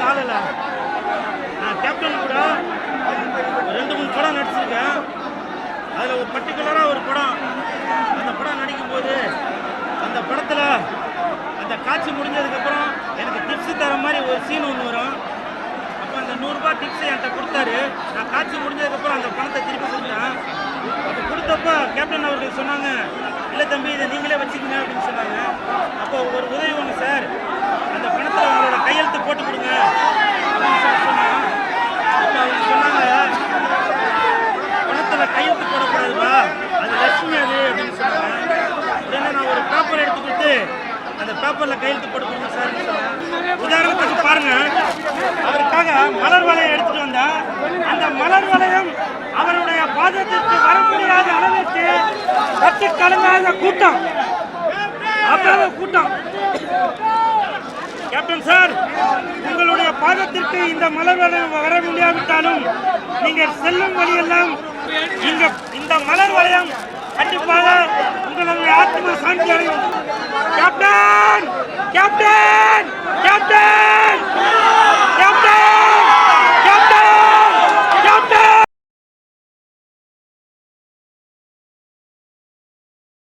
காலையில் நான் கேப்டன் கூட ரெண்டு மூணு படம் நடிச்சிருக்கேன் அதில் ஒரு பர்டிகுலராக ஒரு படம் அந்த படம் நடிக்கும் போது அந்த படத்தில் அந்த காட்சி முடிஞ்சதுக்கப்புறம் எனக்கு டிப்ஸ் தர மாதிரி ஒரு சீன் ஒன்று வரும் அப்போ அந்த நூறுரூபா டிப்ஸ் என்கிட்ட கொடுத்தாரு நான் காட்சி முடிஞ்சதுக்கப்புறம் அந்த பணத்தை திருப்பி கொடுத்தேன் அது கொடுத்தப்ப கேப்டன் அவர்கள் சொன்னாங்க இல்லை தம்பி இதை நீங்களே வச்சுக்கங்க அப்படின்னு சொன்னாங்க. அப்போ பணத்துல கையெழுத்து போடக்கூடாதுப்பா. அது லட்சுமி அது அப்படின்னு சொன்னாங்க உடனே நான் ஒரு பேப்பர் எடுத்து கொடுத்து அந்த பேப்பர்ல கையெழுத்து போட்டு கொடுங்க சார் உதாரணத்துக்கு பாருங்க. அவருக்காக மலர் வலையை எடுத்துட்டு வந்தா அந்த மலர் வலையம் அவருடைய பாதத்திற்கு வர முடியாத அளவிற்கு கட்டு கலங்காத கூட்டம். அவ்வளவு கூட்டம். கேப்டன் சார் உங்களுடைய பாதத்திற்கு இந்த மலர் வர முடியாவிட்டாலும் நீங்கள் செல்லும் வழியெல்லாம் இந்த இந்த மலர் வளையம் கண்டிப்பாக உங்களுடைய ஆத்ம சாந்தி அடையும்.